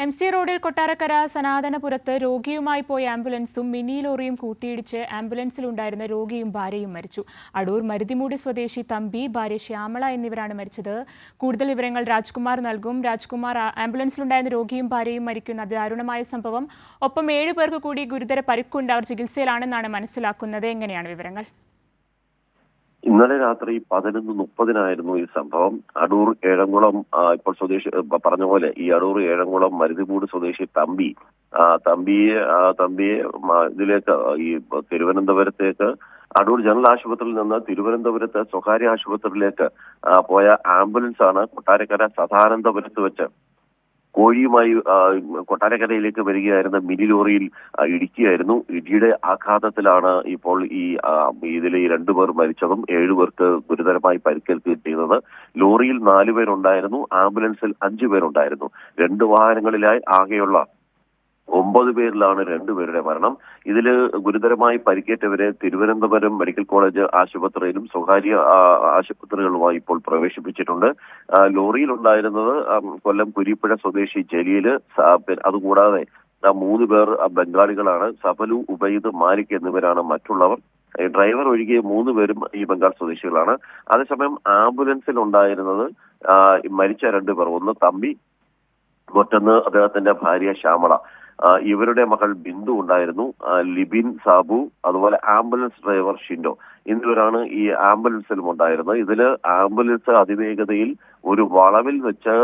M C റോഡിൽ കൊട്ടാരക്കര സനാതനപുരത്ത് രോഗിയുമായി പോയ ആംബുലൻസും മിനി ലോറിയും കൂട്ടിയിടിച്ച് ആംബുലൻസിലുണ്ടായിരുന്ന രോഗിയും ഭാര്യയും മരിച്ചു. അടൂർ മരുതിമൂടി സ്വദേശി തമ്പി ഭാര്യ ശ്യാമള എന്നിവരാണ് മരിച്ചത്. കൂടുതൽ വിവരങ്ങൾ രാജ്കുമാർ നൽകും. രാജ്കുമാർ ആംബുലൻസിലുണ്ടായിരുന്ന രോഗിയും ഭാര്യയും മരിക്കുന്ന ദാരുണമായ സംഭവം. ഒപ്പം ഏഴു പേർക്ക് കൂടി ഗുരുതര പരിക്കുണ്ട്. അവർ ചികിത്സയിലാണെന്നാണ് മനസ്സിലാക്കുന്നത്. എങ്ങനെയാണ് വിവരങ്ങൾ? ഇന്നലെ രാത്രി പതിനൊന്ന് മുപ്പതിനായിരുന്നു ഈ സംഭവം. അടൂർ ഏഴംകുളം ഇപ്പോൾ സ്വദേശി പറഞ്ഞ പോലെ ഈ അടൂർ ഏഴംകുളം മരുതിമൂട് സ്വദേശി തമ്പി തമ്പിയെ തമ്പിയെ ഇതിലേക്ക് ഈ തിരുവനന്തപുരത്തേക്ക് അടൂർ ജനറൽ ആശുപത്രിയിൽ നിന്ന് തിരുവനന്തപുരത്ത് സ്വകാര്യ ആശുപത്രിയിലേക്ക് പോയ ആംബുലൻസ് ആണ് കൊട്ടാരക്കര സദാനന്ദപുരത്ത് വെച്ച് കോഴിയുമായി കൊട്ടാരക്കരയിലേക്ക് വരികയായിരുന്ന മിനി ലോറിയിൽ ഇടിക്കുകയായിരുന്നു. ഇടിയുടെ ആഘാതത്തിലാണ് ഇപ്പോൾ ഈ ഇതിലെ രണ്ടുപേർ മരിച്ചതും ഏഴുപേർക്ക് ഗുരുതരമായി പരിക്കേൽക്കുകയും ലോറിയിൽ നാലുപേരുണ്ടായിരുന്നു ആംബുലൻസിൽ അഞ്ചു പേരുണ്ടായിരുന്നു. രണ്ട് വാഹനങ്ങളിലായി ആകെയുള്ള ഒമ്പത് പേരിലാണ് രണ്ടുപേരുടെ മരണം. ഇതിൽ ഗുരുതരമായി പരിക്കേറ്റവരെ തിരുവനന്തപുരം മെഡിക്കൽ കോളേജ് ആശുപത്രിയിലും സ്വകാര്യ ആശുപത്രികളുമായി ഇപ്പോൾ പ്രവേശിപ്പിച്ചിട്ടുണ്ട്. ലോറിയിലുണ്ടായിരുന്നത് കൊല്ലം കുരിപ്പുഴ സ്വദേശി ജലീൽ അതുകൂടാതെ മൂന്ന് പേർ ബംഗാളികളാണ്. സഫലു ഉബൈദ് മാലിക് എന്നിവരാണ് മറ്റുള്ളവർ. ഡ്രൈവർ ഒഴികെ മൂന്ന് പേരും ഈ ബംഗാൾ സ്വദേശികളാണ്. അതേസമയം ആംബുലൻസിൽ ഉണ്ടായിരുന്നത് മരിച്ച രണ്ടുപേർ ഒന്ന് തമ്പി മറ്റൊന്ന് അദ്ദേഹത്തിന്റെ ഭാര്യ ശ്യാമള. ഇവരുടെ മകൾ ബിന്ദു ഉണ്ടായിരുന്നു. ലിബിൻ സാബു അതുപോലെ ആംബുലൻസ് ഡ്രൈവർ ഷിൻഡോ എന്നിവരാണ് ഈ ആംബുലൻസിലും ഉണ്ടായിരുന്നത്. ഇതിൽ ആംബുലൻസ് അതിവേഗതയിൽ ഒരു വളവിൽ വെച്ച്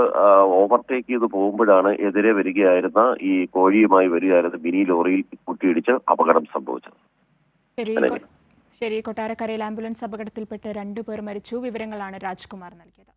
ഓവർടേക്ക് ചെയ്ത് പോകുമ്പോഴാണ് എതിരെ വരികയായിരുന്ന ഈ കോഴിയുമായി വരികയായിരുന്ന മിനി ലോറിയിൽ കുട്ടിയിടിച്ച് അപകടം സംഭവിച്ചത്. ശരി കൊട്ടാരക്കരയിൽ ആംബുലൻസ് അപകടത്തിൽപ്പെട്ട് രണ്ടുപേർ മരിച്ചു. വിവരങ്ങളാണ് രാജ്കുമാർ നൽകിയത്.